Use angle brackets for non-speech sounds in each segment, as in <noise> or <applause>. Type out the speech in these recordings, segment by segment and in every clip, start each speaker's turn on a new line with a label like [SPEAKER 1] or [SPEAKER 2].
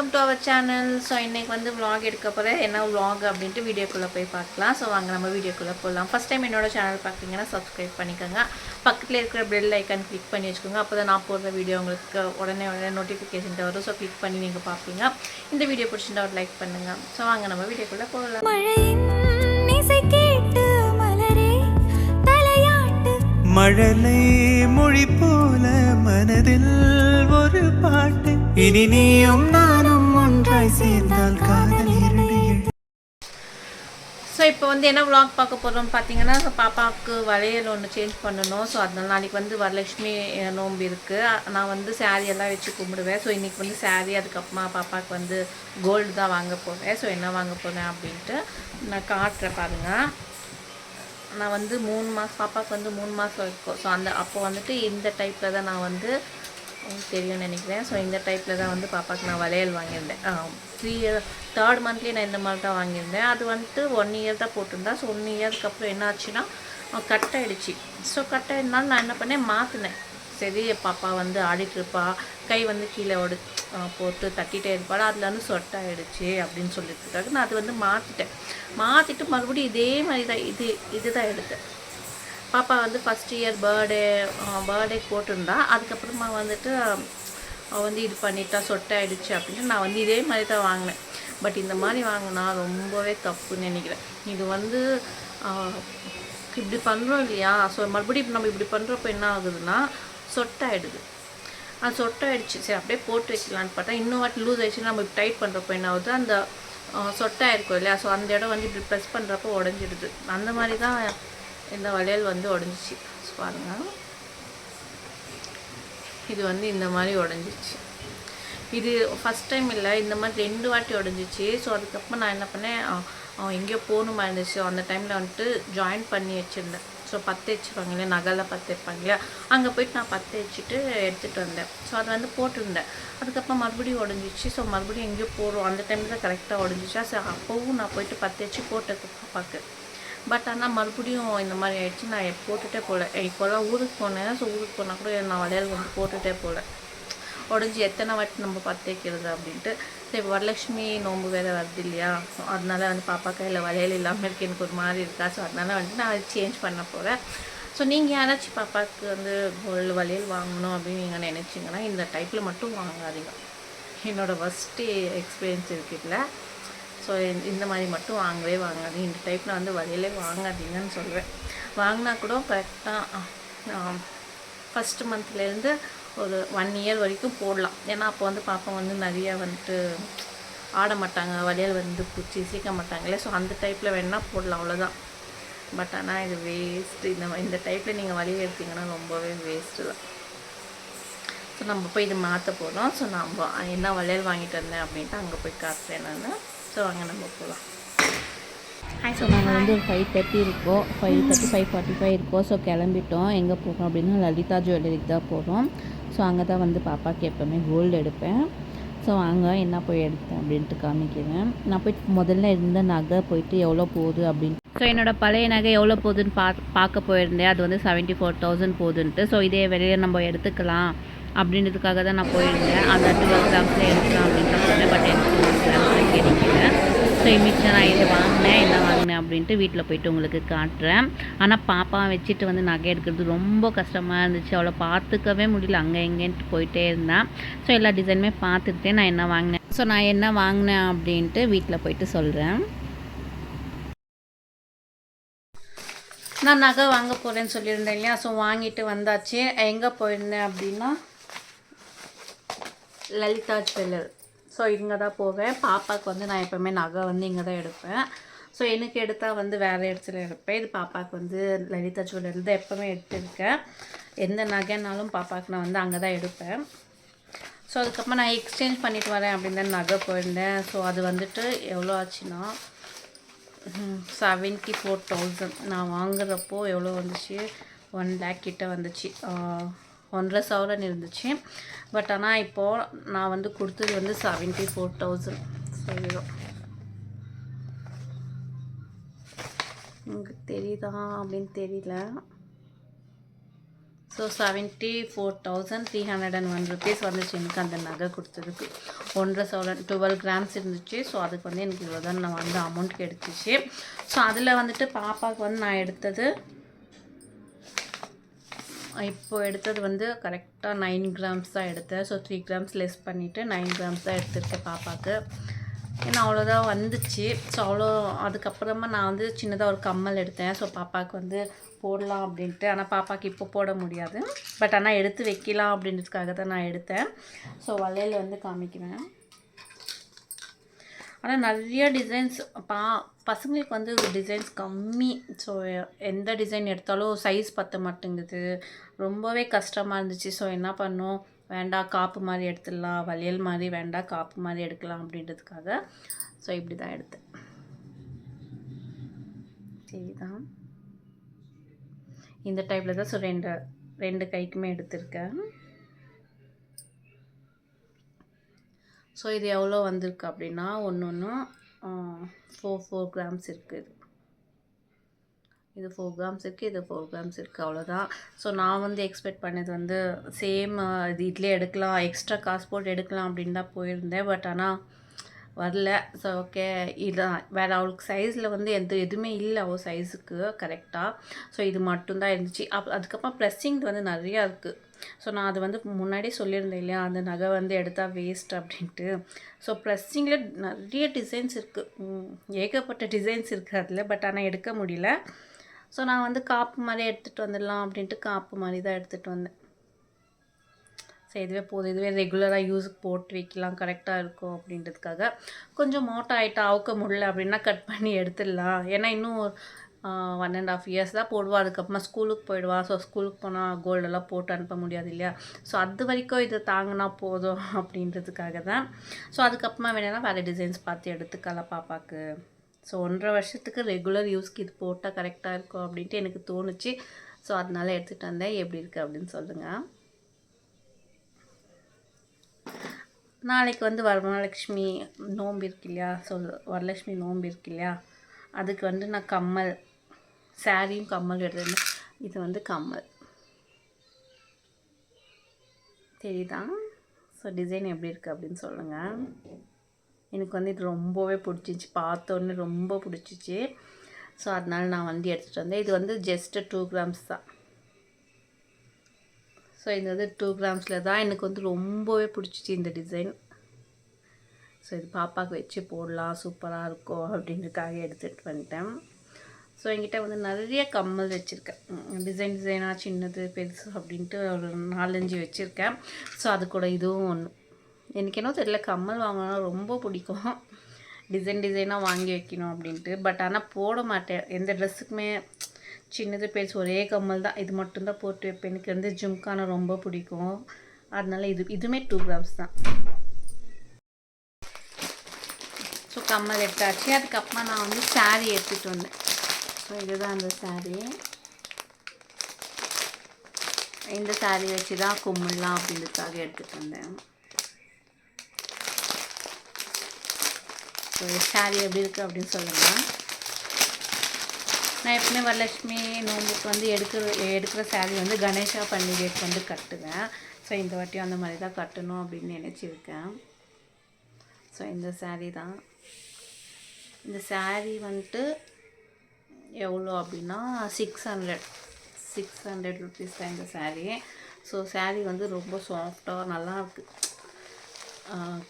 [SPEAKER 1] Welcome to our channel so இன்றைக்கி வந்து vlog எடுக்க போகிறேன் என்ன vlog அப்படின்ட்டு வீடியோக்குள்ளே போய் பார்க்கலாம். ஸோ வாங்க நம்ம வீடியோக்குள்ளே போகலாம் ஃபஸ்ட் டைம் என்னோட சேனல் பார்க்குறீங்கன்னா சப்ஸ்கிரைப் பண்ணிக்கோங்க. பக்கத்தில் இருக்கிற பெல் ஐக்கான் கிளிக் பண்ணி வச்சுக்கோங்க. அப்போ தான் நான் போடுற வீடியோ உங்களுக்கு உடனே உடனே நோட்டிஃபிகேஷன் வரும். ஸோ கிளிக் பண்ணி நீங்கள் பார்ப்பீங்க. இந்த வீடியோ பிடிச்சிருந்தா ஒரு லைக் பண்ணுங்கள் ஸோ வாங்க நம்ம வீடியோக்குள்ளே போகலாம்
[SPEAKER 2] மழலை மொழி போல மனதில் ஒரு பாட்டு. இனி நீயும் நானும் ஒன்றாய் சேர்ந்தால் காதல்
[SPEAKER 1] ஸோ இப்போ வந்து என்ன விளாக் பார்க்க போகிறோம் பார்த்தீங்கன்னா பாப்பாவுக்கு வளையல் ஒன்று சேஞ்ச் பண்ணணும். ஸோ அதனால் நாளைக்கு வந்து வரலட்சுமி நோம்பு நோன்பு இருக்குது நான் வந்து saree எல்லாம் வச்சு கும்பிடுவேன். ஸோ இன்றைக்கி வந்து saree அதுக்கப்புறமா பாப்பாவுக்கு வந்து கோல்டு தான் வாங்க போவேன் ஸோ என்ன வாங்க போகிறேன் அப்படின்ட்டு நான் காட்டுறேன் பாருங்கள் நான் வந்து மூணு மாதம் பாப்பாவுக்கு வந்து மூணு மாதம் இருக்கும். ஸோ அந்த அப்போ வந்துட்டு இந்த டைப்பில் தான் நான் வந்து தெரியும்னு நினைக்கிறேன். ஸோ இந்த டைப்பில் தான் வந்து பாப்பாவுக்கு நான் வளையல் வாங்கியிருந்தேன். த்ரீ இயர் தேர்ட் மந்த்லேயே நான் இந்த மாதிரி தான் வாங்கியிருந்தேன். அது வந்துட்டு ஒன் இயர் தான் போட்டிருந்தேன் ஸோ ஒன் இயருக்கு அப்புறம் என்ன ஆச்சுன்னா கட் ஆயிடுச்சு. ஸோ கட் ஆகிருந்தாலும் நான் என்ன பண்ணேன்? மாற்றினேன் சரி பாப்பா வந்து ஆடிட்டுருப்பா கை வந்து கீழே ஒடு போட்டு தட்டிகிட்டே இருப்பாள். அதில் வந்து சொட்டாயிடுச்சு அப்படின்னு சொல்லிட்டுருக்காங்க நான் அது வந்து மாற்றிட்டேன் மாற்றிட்டு மறுபடியும் இதே மாதிரி தான் இது இதுதான் எடுத்தேன். பாப்பா வந்து ஃபஸ்ட் இயர் பர்த்டே பர்த்டே போட்டிருந்தா அதுக்கப்புறமா வந்துட்டு அவள் வந்து இது பண்ணிட்டா சொட்டாயிடுச்சு அப்படின்ட்டு நான் வந்து இதே மாதிரி தான் வாங்கினேன். பட் இந்த மாதிரி வாங்கினா ரொம்பவே தப்புன்னு நினைக்கிறேன். இது வந்து இப்படி பண்ணுறோம் இல்லையா? ஸோ மறுபடியும் நம்ம இப்படி பண்ணுறப்ப என்ன ஆகுதுன்னா சொட்டாயிடுது. அது சொட்டாயிடுச்சு. சரி அப்படியே போட்டு வைக்கலான்னு பார்த்தா இன்னும் வாட்டி லூஸ் ஆயிடுச்சுன்னா நம்ம டைட் பண்ணுறப்போ என்ன ஆகுது? அந்த சொட்டாயிருக்கும் இல்லையா? ஸோ அந்த இடம் வந்து இப்படி ப்ரெஸ் பண்ணுறப்போ உடஞ்சிடுது. அந்த மாதிரி தான் இந்த வளையல் வந்து உடஞ்சிச்சு. பாருங்கள் இது வந்து இந்த மாதிரி உடஞ்சிச்சு. இது ஃபஸ்ட் டைம் இல்லை இந்த மாதிரி ரெண்டு வாட்டி உடஞ்சிச்சு. ஸோ அதுக்கப்புறம் நான் என்ன பண்ணேன்? அவன் எங்கேயோ போகணுமா இருந்துச்சு. அந்த டைமில் வந்துட்டு ஜாயின் பண்ணி வச்சுருந்தேன். ஸோ பத்து வச்சுப்பாங்க இல்லையா? நகைலாம் பத்து வைப்பாங்க இல்லையா? அங்கே போயிட்டு நான் பற்ற வச்சுட்டு எடுத்துகிட்டு வந்தேன். ஸோ அது வந்து போட்டிருந்தேன். அதுக்கப்புறம் மறுபடியும் உடஞ்சிச்சு. ஸோ மறுபடியும் எங்கேயோ போகிறோம் அந்த டைமில் தான் கரெக்டாக உடஞ்சிச்சா. ஸோ அப்போவும் நான் போயிட்டு பத்து வச்சு போட்டது பாப்பாக்கு பட் ஆனால் மறுபடியும் இந்த மாதிரி ஆயிடுச்சு. நான் போட்டுகிட்டே போட்டுட்டே போகல இப்போல்லாம் ஊருக்கு போனேன். ஸோ ஊருக்கு போனால் கூட நான் வளையல் வந்து போட்டுகிட்டே போகல உடஞ்சி எத்தனை வாட்டி நம்ம பற்ற அப்படின்ட்டு. சரி வரலட்சுமி நோன்பு வேறு வருது இல்லையா? ஸோ அதனால வந்து பாப்பா கையில் வளையல் இல்லாமல் இருக்கு. எனக்கு ஒரு மாதிரி இருக்கா? ஸோ அதனால வந்து நான் அது சேஞ்ச் பண்ண போகிறேன் ஸோ நீங்கள் யாராச்சும் பாப்பாவுக்கு வந்து கோல்டு வளையல் வாங்கணும் அப்படின்னு நீங்கள் நினச்சிங்கன்னா இந்த டைப்பில் மட்டும் வாங்காதீங்க. என்னோடய ஃபஸ்ட்டு எக்ஸ்பீரியன்ஸ் இருக்குதுல ஸோ இந்த மாதிரி மட்டும் வாங்கவே வாங்காதீங்க. இந்த டைப்பில் வந்து வளையலே வாங்காதீங்கன்னு சொல்லுவேன் வாங்கினா கூட கரெக்டாக ஃபஸ்ட்டு மந்த்லேருந்து ஒரு ஒன் இயர் வரைக்கும் போடலாம். ஏன்னா அப்போ வந்து பாப்பா வந்து நிறையா வந்துட்டு ஆட மாட்டாங்க. வளையல் வந்து பூச்சி சீக்க மாட்டாங்களே. ஸோ அந்த டைப்பில் வேணால் போடலாம். அவ்வளோதான் பட் ஆனால் இது வேஸ்ட்டு இந்த இந்த டைப்பில் நீங்கள் வளையல் எடுத்தீங்கன்னா ரொம்பவே வேஸ்ட்டு தான். ஸோ நம்ம போய் இது மாற்ற போகிறோம் ஸோ நம்ம என்ன வளையல் வாங்கிட்டு வந்தேன் அப்படின்ட்டு அங்கே போய் காட்டுறேன் நான். ஸோ அங்கே நம்ம போகலாம் ஹாய்
[SPEAKER 3] ஸோ நாங்கள் வந்து ஒரு ஃபைவ் தேர்ட்டி இருக்கோம். Five thirty five forty five இருக்கோம். ஸோ கிளம்பிட்டோம். எங்கே போகிறோம் அப்படின்னா லலிதா ஜுவல்லரிக்கு தான் போகிறோம் ஸோ அங்கே தான் வந்து பாப்பாக்கு எப்போவுமே கோல்டு எடுப்பேன். ஸோ அங்கே என்ன போய் எடுத்தேன் அப்படின்ட்டு காமிக்கிறேன். நான் போயிட்டு முதல்ல இருந்த நகை போயிட்டு எவ்வளோ போகுது அப்படின்னு ஸோ என்னோட பழைய நகை எவ்வளோ போகுதுன்னு பா பார்க்க போயிருந்தேன். அது வந்து செவன்ட்டி ஃபோர் தௌசண்ட் போகுதுன்ட்டு. ஸோ இதே வெளியே நம்ம எடுத்துக்கலாம். அப்படின்றதுக்காக தான் நான் போயிருந்தேன். அந்த டுவெல் கிராம்ஸில் எடுக்கலாம் அப்படின்னு சொன்னேன் பட் எனக்கு டுவெல் கிராம்ஸில் கிடைக்கல. ஸோ மிச்சம் நான் இதை வாங்கினேன். என்ன வாங்கினேன் அப்படின்ட்டு வீட்டில் போயிட்டு உங்களுக்கு காட்டுறேன். ஆனால் பாப்பா வச்சுட்டு வந்து நகை எடுக்கிறது ரொம்ப கஷ்டமாக இருந்துச்சு. அவளை பார்த்துக்கவே முடியல. அங்கே எங்கேன்ட்டு போயிட்டே இருந்தேன் ஸோ எல்லா டிசைனுமே பார்த்துக்கிட்டே நான் என்ன வாங்கினேன். ஸோ நான் என்ன வாங்கினேன் அப்படின்ட்டு வீட்டில் போயிட்டு சொல்கிறேன்
[SPEAKER 1] நான் நகை வாங்க போகிறேன்னு சொல்லியிருந்தேன் இல்லையா? ஸோ வாங்கிட்டு வந்தாச்சு. எங்கே போயிருந்தேன் அப்படின்னா லலிதா ஜுவல்லர் ஸோ இங்கே தான் போவேன். பாப்பாவுக்கு வந்து நான் எப்போவுமே நகை வந்து இங்கே தான் எடுப்பேன். ஸோ எனக்கு எடுத்தால் வந்து வேறு இடத்துல எடுப்பேன். இது பாப்பாவுக்கு வந்து லலிதா ஜுவல்லர் தான் எப்போவுமே எடுத்துருக்கேன். எந்த நகைனாலும் பாப்பாவுக்கு நான் வந்து அங்கே தான் எடுப்பேன். ஸோ அதுக்கப்புறம் நான் எக்ஸ்சேஞ்ச் பண்ணிட்டு வரேன் அப்படின்னு தான் நகை போயிருந்தேன். ஸோ அது வந்துட்டு எவ்வளோ ஆச்சுன்னா செவன்ட்டி ஃபோர் தௌசண்ட் நான் வாங்குறப்போ எவ்வளோ வந்துச்சு? ஒன் லேக் கிட்டே வந்துச்சு. ஒன்றரை சவரன் இருந்துச்சு. பட் ஆனால் இப்போது நான் வந்து கொடுத்தது வந்து செவன்ட்டி ஃபோர் தௌசண்ட் ஸோ உங்களுக்கு தெரியுதா அப்படின்னு தெரியல. So seventy four thousand three hundred and one rupees வந்துச்சு எனக்கு அந்த நகை கொடுத்ததுக்கு. ஒன்றரை சவரன் டுவெல் கிராம்ஸ் இருந்துச்சு. ஸோ அதுக்கு வந்து எனக்கு இவ்வளோ தான் நான் வந்து அமௌண்ட் கிடைச்சிச்சு ஸோ அதில் வந்துட்டு பாப்பாவுக்கு வந்து நான் எடுத்தது இப்போ எடுத்தது வந்து கரெக்டாக நைன் கிராம்ஸ் தான் எடுத்தேன். ஸோ த்ரீ கிராம்ஸ் லெஸ் பண்ணிவிட்டு நைன் கிராம்ஸ் தான் எடுத்துருக்கேன் பாப்பாவுக்கு. ஏன்னா அவ்வளோதான் வந்துச்சு. ஸோ அவ்வளோ அதுக்கப்புறமா நான் வந்து சின்னதாக ஒரு கம்மல் எடுத்தேன். ஸோ பாப்பாவுக்கு வந்து போடலாம் அப்படின்ட்டு. ஆனால் பாப்பாவுக்கு இப்போ போட முடியாது. பட் ஆனால் எடுத்து வைக்கலாம் அப்படின்றதுக்காக தான் நான் எடுத்தேன். ஸோ வளையல் வந்து காமிக்கிறேன். ஆனால் நிறைய டிசைன்ஸ் பா பசங்களுக்கு வந்து டிசைன்ஸ் கம்மி. ஸோ எந்த டிசைன் எடுத்தாலும் சைஸ் பற்ற மாட்டேங்குது. ரொம்பவே கஷ்டமாக இருந்துச்சு. ஸோ என்ன பண்ணோம்? வேண்டாம் காப்பு மாதிரி எடுத்துடலாம். வளையல் மாதிரி வேண்டாம் காப்பு மாதிரி எடுக்கலாம் அப்படின்றதுக்காக. ஸோ இப்படி தான் எடுத்தேன். சரிதான். இந்த டைப்பில் தான் ஸோ ரெண்டு ரெண்டு கைக்குமே எடுத்திருக்கேன். ஸோ இது எவ்வளோ வந்திருக்கு அப்படின்னா ஒன்று ஒன்றும் ஃபோர் ஃபோர் கிராம்ஸ் இருக்குது இது. ஃபோர் கிராம்ஸ் இருக்குது இது ஃபோர் கிராம்ஸ் இருக்குது அவ்வளோதான். ஸோ நான் வந்து எக்ஸ்பெக்ட் பண்ணது வந்து சேம் இது இட்லி எடுக்கலாம் எக்ஸ்ட்ரா காசு போட்டு எடுக்கலாம் அப்படின்னு தான் போயிருந்தேன். பட் ஆனால் வரல. ஸோ ஓகே இதுதான் வேறு அவளுக்கு சைஸில் வந்து எந்த எதுவுமே இல்லை அவள் சைஸுக்கு கரெக்டாக ஸோ இது மட்டும்தான் இருந்துச்சு. அப் அதுக்கப்புறம் ப்ரெஸ்ஸிங் வந்து நிறையா இருக்குது ஸோ நான் அது வந்து முன்னாடியே சொல்லியிருந்தேன் இல்லையா? அந்த நகை வந்து எடுத்தால் வேஸ்ட் அப்படின்ட்டு. ஸோ ப்ளஸ்ஸிங்கில் நிறைய டிசைன்ஸ் இருக்குது ஏகப்பட்ட டிசைன்ஸ் இருக்குது அதில் பட் ஆனால் எடுக்க முடியல. ஸோ நான் வந்து காப்பு மாதிரி எடுத்துகிட்டு வந்துடலாம் அப்படின்ட்டு காப்பு மாதிரி தான் எடுத்துகிட்டு வந்தேன். ஸோ இதுவே போதும். இதுவே ரெகுலராக யூஸுக்கு போட்டு வைக்கலாம் கரெக்டாக இருக்கும் அப்படின்றதுக்காக. கொஞ்சம் மோட்டா ஆகிட்டா அவுக்க முடியல அப்படின்னா கட் பண்ணி எடுத்துடலாம். ஏன்னா இன்னும் ஒன் அண்ட் ஆஃப் இயர்ஸ் தான் போடுவா. அதுக்கப்புறமா ஸ்கூலுக்கு போயிடுவான் ஸோ ஸ்கூலுக்கு போனால் கோல்டெல்லாம் போட்டு அனுப்ப முடியாது இல்லையா? ஸோ அது வரைக்கும் இது தாங்கினா போதும் <laughs> அப்படின்றதுக்காக தான். ஸோ அதுக்கப்புறமா வேணா வேறு டிசைன்ஸ் பார்த்து எடுத்துக்கலாம் பாப்பாக்கு. ஸோ ஒன்றரை வருஷத்துக்கு ரெகுலர் யூஸ்க்கு இது போட்டால் கரெக்டாக இருக்கும் அப்படின்ட்டு எனக்கு தோணுச்சு. ஸோ அதனால எடுத்துகிட்டு வந்தேன். எப்படி இருக்குது அப்படின்னு சொல்லுங்கள் நாளைக்கு வந்து வரமலட்சுமி நோம்பு இருக்கு இல்லையா? ஸோ வரலட்சுமி நோம்பு இருக்கு இல்லையா? அதுக்கு வந்து நான் கம்மல் சாரியும் கம்மல் எடுத்திருந்தேன். இது வந்து கம்மல். தெரியுதா? ஸோ டிசைன் எப்படி இருக்குது அப்படின்னு சொல்லுங்கள் எனக்கு வந்து இது ரொம்பவே பிடிச்சிச்சு பார்த்தோன்னே ரொம்ப பிடிச்சிச்சு ஸோ அதனால் நான் வந்து எடுத்துகிட்டு வந்தேன். இது வந்து ஜஸ்ட்டு டூ கிராம்ஸ் தான். ஸோ இது வந்து டூ கிராம்ஸில் தான் எனக்கு வந்து ரொம்பவே பிடிச்சிச்சு இந்த டிசைன் ஸோ இது பாப்பாவுக்கு வச்சு போடலாம். சூப்பராக இருக்கும் அப்படின்றதுக்காக எடுத்துகிட்டு வந்துட்டேன். ஸோ என்கிட்ட வந்து நிறைய கம்மல் வச்சுருக்கேன். டிசைன் டிசைனாக சின்னது பெருசு அப்படின்ட்டு ஒரு நாலஞ்சு வச்சுருக்கேன். ஸோ அது கூட இதுவும் ஒன்று எனக்கு என்ன தெரியல கம்மல் வாங்கினா ரொம்ப பிடிக்கும். டிசைன் டிசைனாக வாங்கி வைக்கணும் அப்படின்ட்டு. பட் ஆனால் போட மாட்டேன். எந்த ட்ரெஸ்ஸுக்குமே சின்னது பெருசு ஒரே கம்மல் தான். இது மட்டும்தான் போட்டு வைப்பேன். எனக்கு வந்து ஜும்கானா ரொம்ப பிடிக்கும். அதனால இது இதுவுமே டூ கிராம்ஸ் தான். ஸோ கம்மல் எடுத்தாச்சு. அதுக்கப்புறமா நான் வந்து saree எடுத்துகிட்டு வந்தேன். ஸோ இதுதான் அந்த சாரீ இந்த saree வச்சு தான் கும்பிடலாம் அப்படின்றதுக்காக எடுத்துகிட்டு வந்தேன். ஸோ எப்படி இருக்குது அப்படின்னு சொல்லுங்கள் நான் எப்பவுமே வரலட்சுமி நோம்புக்கு வந்து எடுக்கிற எடுக்கிற saree வந்து கணேஷா பண்டிகைக்கு வந்து கட்டுவேன். ஸோ இந்த வாட்டியும் அந்த மாதிரி தான் கட்டணும் அப்படின்னு நினச்சிருக்கேன். ஸோ இந்த saree தான். இந்த saree வந்துட்டு எவ்வளோ அப்படின்னா six hundred six hundred rupees தான் இந்த சாரீ ஸோ சாரீ வந்து ரொம்ப சாஃப்டாக நல்லா இருக்குது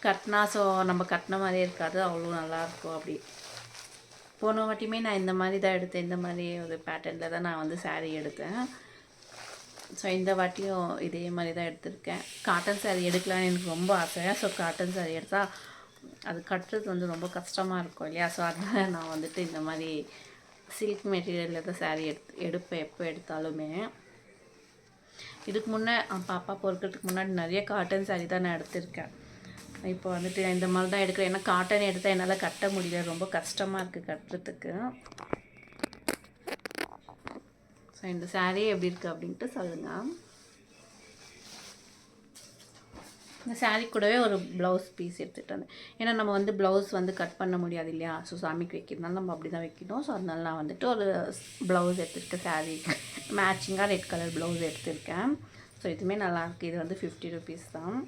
[SPEAKER 1] கட்டினா ஸோ நம்ம கட்டின மாதிரியே இருக்காது. அவ்வளோ நல்லாயிருக்கும் அப்படி. போன வாட்டியுமே நான் இந்த மாதிரி தான் எடுத்தேன். இந்த மாதிரி ஒரு பேட்டர்னில் தான் நான் வந்து சாரீ எடுத்தேன். ஸோ இந்த வாட்டியும் இதே மாதிரி தான் எடுத்திருக்கேன். காட்டன் சாரீ எடுக்கலான்னு எனக்கு ரொம்ப ஆசை. ஸோ காட்டன் சாரீ எடுத்தால் அது கட்டுறது வந்து ரொம்ப கஷ்டமாக இருக்கும் இல்லையா? ஸோ அதனால் நான் வந்துட்டு இந்த மாதிரி சில்க் மெட்டீரியலில் தான் சாரீ எடுத்து எடுப்பேன் எப்போ எடுத்தாலுமே. இதுக்கு முன்னே பாப்பா பொறுக்கிறதுக்கு முன்னாடி நிறைய காட்டன் சாரீ தான் நான் எடுத்திருக்கேன். இப்போ வந்துட்டு இந்த மாதிரி தான் எடுக்கிறேன். ஏன்னா காட்டன் எடுத்தால் என்னால் கட்ட முடியல. ரொம்ப கஷ்டமாக இருக்குது கட்டுறதுக்கு. ஸோ இந்த சாரீ எப்படி இருக்குது அப்படின்ட்டு சொல்லுங்கள் இந்த saree கூடவே ஒரு ப்ளவுஸ் பீஸ் எடுத்துகிட்டு வந்தேன். ஏன்னா நம்ம வந்து ப்ளவுஸ் வந்து கட் பண்ண முடியாது இல்லையா ஸோ சாமிக்கு வைக்கிறதுனால நம்ம அப்படி தான் வைக்கணும். ஸோ அதனால நான் வந்துட்டு ஒரு ப்ளவுஸ் எடுத்துருக்கேன் saree மேட்சிங்காக ரெட் கலர் ப்ளவுஸ் எடுத்திருக்கேன். ஸோ இதுவுமே நல்லாயிருக்கு இது வந்து ஃபிஃப்டி ருபீஸ் தான்.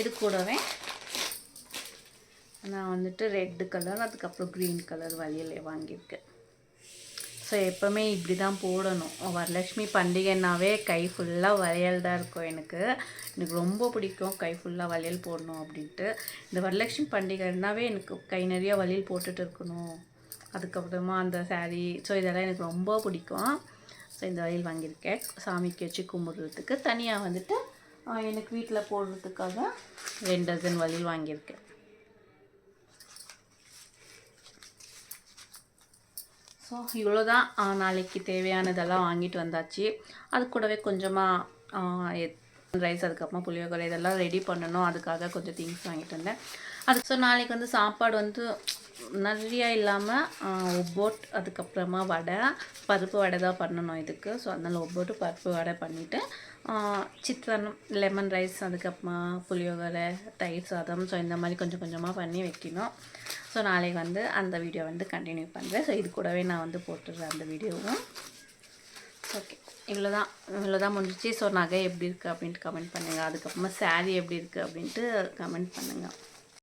[SPEAKER 1] இது கூடவே நான் வந்துட்டு ரெட்டு கலர் அதுக்கப்புறம் க்ரீன் கலர் வளையல் வாங்கியிருக்கேன். ஸோ எப்போவுமே இப்படி தான் போடணும் வரலட்சுமி பண்டிகைனாவே கை ஃபுல்லாக வளையல் தான் இருக்கும் எனக்கு. எனக்கு ரொம்ப பிடிக்கும் கை ஃபுல்லாக வளையல் போடணும் அப்படின்ட்டு. இந்த வரலட்சுமி பண்டிகைனாவே எனக்கு கை நிறைய வளையல் போட்டுட்டு இருக்கணும். அதுக்கப்புறமா அந்த சாரீ ஸோ இதெல்லாம் எனக்கு ரொம்ப பிடிக்கும். ஸோ இந்த வளையல் வாங்கியிருக்கேன். சாமிக்கு வச்சு கும்பிட்றதுக்கு தனியாக வந்துட்டு எனக்கு வீட்டில் போடுறதுக்காக ரெண்டு டசன் வளையல் வாங்கியிருக்கேன். ஸோ இவ்வளோ தான் நாளைக்கு தேவையானதெல்லாம் வாங்கிட்டு வந்தாச்சு. அது கூடவே கொஞ்சமாக ரைஸ் அதுக்கப்புறமா புளியோகரை இதெல்லாம் ரெடி பண்ணணும். அதுக்காக கொஞ்சம் திங்ஸ் வாங்கிட்டு வந்தேன். அது ஸோ நாளைக்கு வந்து சாப்பாடு வந்து நிறையா இல்லாமல் ஒப்போட் அதுக்கப்புறமா வடை பருப்பு வடை தான் பண்ணணும் இதுக்கு. ஸோ அதனால் ஒப்போட்டு பருப்பு வடை பண்ணிவிட்டு சித்தன் லெமன் ரைஸ் அதுக்கப்புறமா புளியோகரை தயிர் சாதம். ஸோ இந்த மாதிரி கொஞ்சம் கொஞ்சமாக பண்ணி வைக்கணும். ஸோ நாளைக்கு வந்து அந்த வீடியோ வந்து கண்டினியூ பண்ணுறேன் ஸோ இது கூடவே நான் வந்து போட்டுடுறேன் அந்த வீடியோவும் ஓகே இவ்வளோ தான் இவ்வளோ தான் முடிஞ்சிச்சு. ஸோ நகை எப்படி இருக்குது அப்படின்ட்டு கமெண்ட் பண்ணுங்கள் அதுக்கப்புறமா saree எப்படி இருக்குது அப்படின்ட்டு கமெண்ட் பண்ணுங்கள்